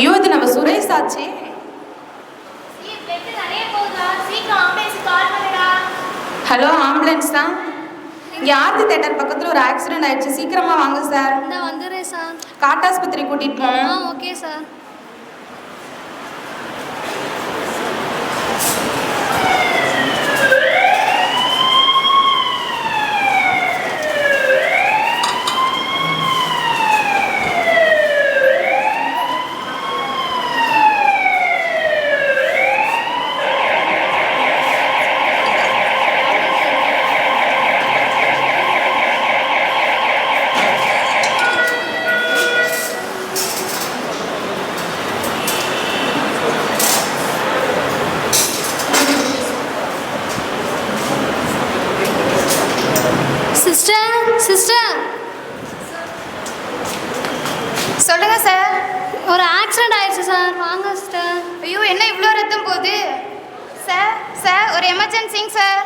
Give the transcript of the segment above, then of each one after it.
ஐயோ இது நம்ம சுரேஷ் ஆச்சே. ஹலோ ஆம்புலன்ஸ் தான் இங்கே ஆர்த்தி தேட்டர் பக்கத்தில் ஒரு ஆக்சிடென்ட் ஆயிடுச்சு. சீக்கிரமா வாங்க சார் இந்த வந்துடுறேன் சார் காட்டாஸ்பத்திரி கூட்டிட்டு ஆ போகணும் ஓகே சார் சிஸ்டர் சிஸ்டர் சொல்லுங்க சார் ஒரு ஆக்சிடென்ட் ஆயிடுச்சு சார் வாங்க சிஸ்டர் ஐயோ என்ன இவ்வளோ ரத்தம் போகுது? சார் சார் ஒரு எமர்ஜென்சிங்க சார்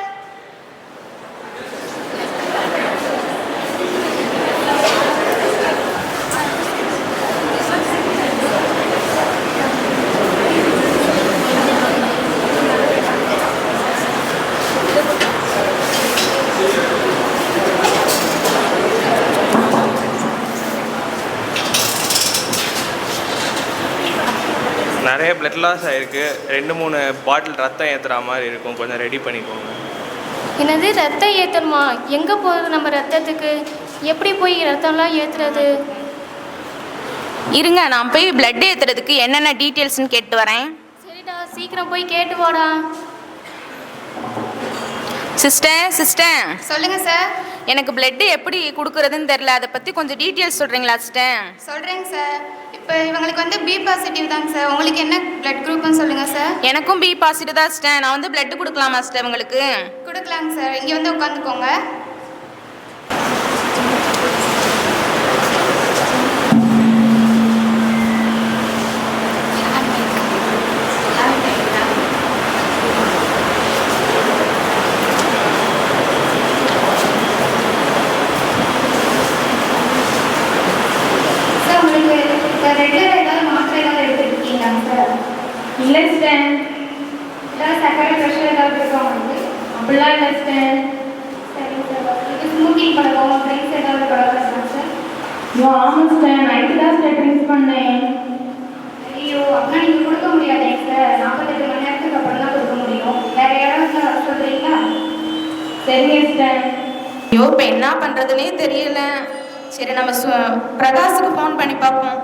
நிறைய பிளட் லாஸ் ஆயிருக்கு. ரெண்டு மூணு பாட்டில் ரத்தம் ஏற்றுற மாதிரி இருக்கும். கொஞ்சம் ரெடி பண்ணிக்கோங்க. என்னது ரத்தம் ஏற்றணுமா எங்கே போகுது நம்ம ரத்தத்துக்கு? எப்படி போய் ரத்தம்லாம் ஏற்றுறது இருங்க நான் போய் பிளட் ஏற்றுறதுக்கு என்னென்ன டீட்டெயில்ஸ்னு கேட்டு வரேன். சரிடா சீக்கிரம் போய் கேட்டு வாடா. சிஸ்டர் சிஸ்டர் சொல்லுங்க சார் எனக்கு பிளட் எப்படி கொடுக்குறதுன்னு தெரில அதை பற்றி கொஞ்சம் டீட்டெயில்ஸ் சொல்கிறீங்களா சிஸ்டர் சொல்கிறேங்க சார் இப்போ இவங்களுக்கு வந்து பி பாசிட்டிவ் தாங்க சார் உங்களுக்கு என்ன பிளட் குரூப்னு சொல்லுங்கள் சார் எனக்கும் பி பாசிட்டிவ் தான் சிஸ்டர் நான் வந்து பிளட் கொடுக்கலாமா சிஸ்டர் உங்களுக்கு? கொடுக்கலாங்க சார் இங்கே வந்து உட்காந்துக்கோங்க சார் உங்களுக்கு இப்போ ரெகுலர் ஏதாவது மாத்திரை ஏதாவது எடுத்துருக்கீங்களா சார் இல்லை சிஸ்டர். ஏதாவது சர்க்கரை ப்ரெஷர் ஏதாவது இருக்கா உங்களுக்கு? அப்படிலாம் இல்லை சிஸ்டர். சரி சார் இது ஸ்மோக்கிங் பழக்கம் ட்ரிங்க்ஸ் ஏதாவது பழக்கம் இருக்கா சார் ஐயோ ஆமாம் சிஸ்டர். நைட்டு தான் சிஸ்டர் ட்ரிங்க்ஸ் பண்ணேன். ஐயோ அப்படின்னா நீங்கள் கொடுக்க முடியாதே சார் நாற்பத்தெட்டு மணி நேரத்துக்கு அப்புறம் தான் கொடுக்க முடியும். வேற யாராவது சொல்கிறீங்களா சரிங்க சிஸ்டர். ஐயோ இப்போ என்ன பண்ணுறதுனே தெரியல. சரி நம்ம சு பிரகாஷுக்கு ஃபோன் பண்ணி பார்ப்போம்.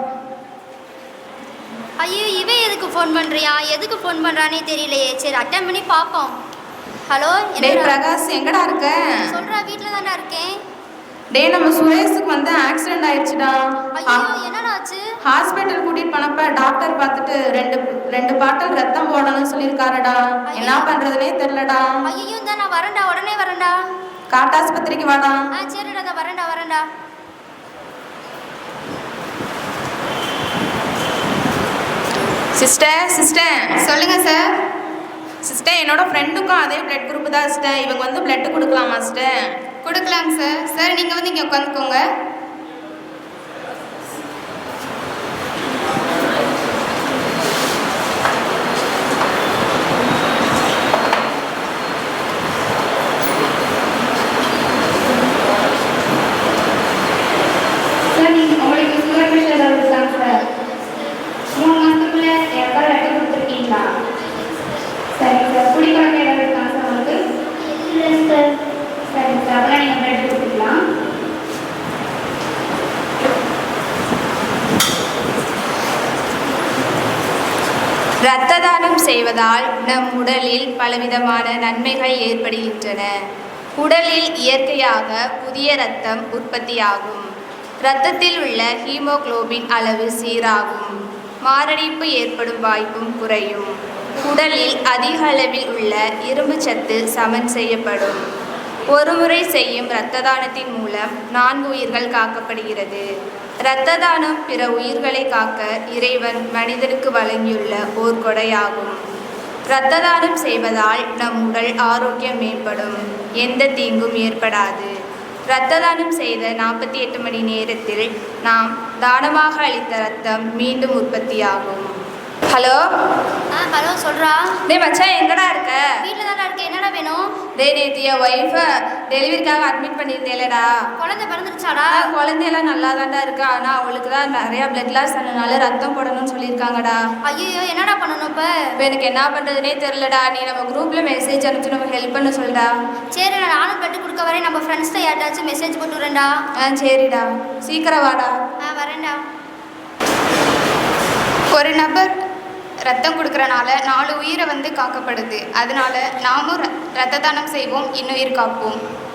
ஐயோ இவன் எதுக்கு ஃபோன் பண்ணுறியா எதுக்கு ஃபோன் பண்ணுறானே தெரியலையே. சரி அட்டன் பண்ணி பார்ப்போம். ஹலோ டேய் பிரகாஷ் எங்கடா இருக்க? சொல்கிறா வீட்டில் தானே இருக்கேன். டேய் நம்ம சுரேஷுக்கு வந்து ஆக்சிடென்ட் ஆயிடுச்சுடா. ஐயோ என்னடா ஆச்சு ஹாஸ்பிட்டல் கூட்டிட்டு போனப்ப டாக்டர் பார்த்துட்டு ரெண்டு ரெண்டு பாட்டில் ரத்தம் போடணும்னு சொல்லியிருக்காருடா. என்ன பண்றதுனே தெரியலடா. ஐயோ இந்த நான் வரேன்டா உடனே வரேன்டா. காட்டாஸ்பத்திரிக்கு வாடா. ஆ சரிடா வரேன்டா வரேன்டா. சிஸ்டர் சிஸ்டர் சொல்லுங்க சார் சிஸ்டர் என்னோட ஃப்ரெண்டுக்கும் அதே பிளட் குரூப் தான் சிஸ்டர் இவங்க வந்து பிளட் கொடுக்கலாமா சிஸ்டர் கொடுக்கலாங்க சார் சார் நீங்கள் வந்து இங்கே உட்காந்துக்கோங்க சார் நீங்கள் உங்களுக்கு சுகர் ப்ரெஷர் ஏதாவது இருக்காங்க சார் மூணு மாதத்துக்குள்ள யாருக்காவது லெட்டர் கொடுத்துருக்கீங்களா சரி சார் குடிப்பழக்கம் ஏதாவது இருக்காங்க சார் உங்களுக்கு இல்லை சார் சரி சார் அதெல்லாம் நீங்கள் பிளட் கொடுத்துக்கலாம் இரத்த தானம் செய்வதால் நம் உடலில் பலவிதமான நன்மைகள் ஏற்படுகின்றன. உடலில் இயற்கையாக புதிய இரத்தம் உற்பத்தியாகும். இரத்தத்தில் உள்ள ஹீமோகுளோபின் அளவு சீராகும். மாரடைப்பு ஏற்படும் வாய்ப்பும் குறையும். உடலில் அதிக அளவில் உள்ள இரும்பு சத்து சமன் செய்யப்படும். ஒருமுறை செய்யும் இரத்த தானத்தின் மூலம் நான்கு உயிர்கள் காக்கப்படுகிறது. இரத்த தானம் பிற உயிர்களை காக்க இறைவன் மனிதனுக்கு வழங்கியுள்ள ஓர் கொடையாகும். இரத்த தானம் செய்வதால் நம் உடல் ஆரோக்கியம் மேம்படும். எந்த தீங்கும் ஏற்படாது. இரத்த தானம் செய்த நாற்பத்தி எட்டு மணி நேரத்தில் நாம் தானமாக அளித்த ரத்தம் மீண்டும் உற்பத்தியாகும். ஹலோ? ஆ ஹலோ சொல்கிறா டேய் மச்சான் எங்கடா இருக்க? வீட்டில் தானே இருக்க என்னடா வேணும்? டேய் நேற்று என் ஒய்ஃபை டெலிவரிக்காக அட்மிட் பண்ணியிருந்தேலடா குழந்தை பிறந்துருச்சாடா? குழந்தையெல்லாம் நல்லா தான்டா இருக்கா. ஆனால் அவளுக்கு தான் நிறையா பிளட் லாஸ் ஆனதுனால ரத்தம் போடணும்னு சொல்லியிருக்காங்கடா. ஐயோ என்னடா பண்ணணும் இப்போ? இப்போ எனக்கு என்ன பண்ணுறதுனே தெரிலடா நீ நம்ம குரூப்பில் மெசேஜ் அனுப்பிச்சு நமக்கு ஹெல்ப் பண்ண சொல்டா. சரி நான் நானும் பெட்டு கொடுக்க வரேன். நம்ம ஃப்ரெண்ட்ஸ்ட்ட யார்ட்டாச்சும் மெசேஜ் போட்டு வரேன்டா ஆ சரிடா. சீக்கிரம் வாடா. ஆ வரேன்டா. ஒரு நபர் ரத்தம் கொடுக்குறனால நாலு உயிரை வந்து காக்கப்படுது. அதனால நாமும் ர- ரத்த தானம் செய்வோம் இன்னுயிர் காப்போம்.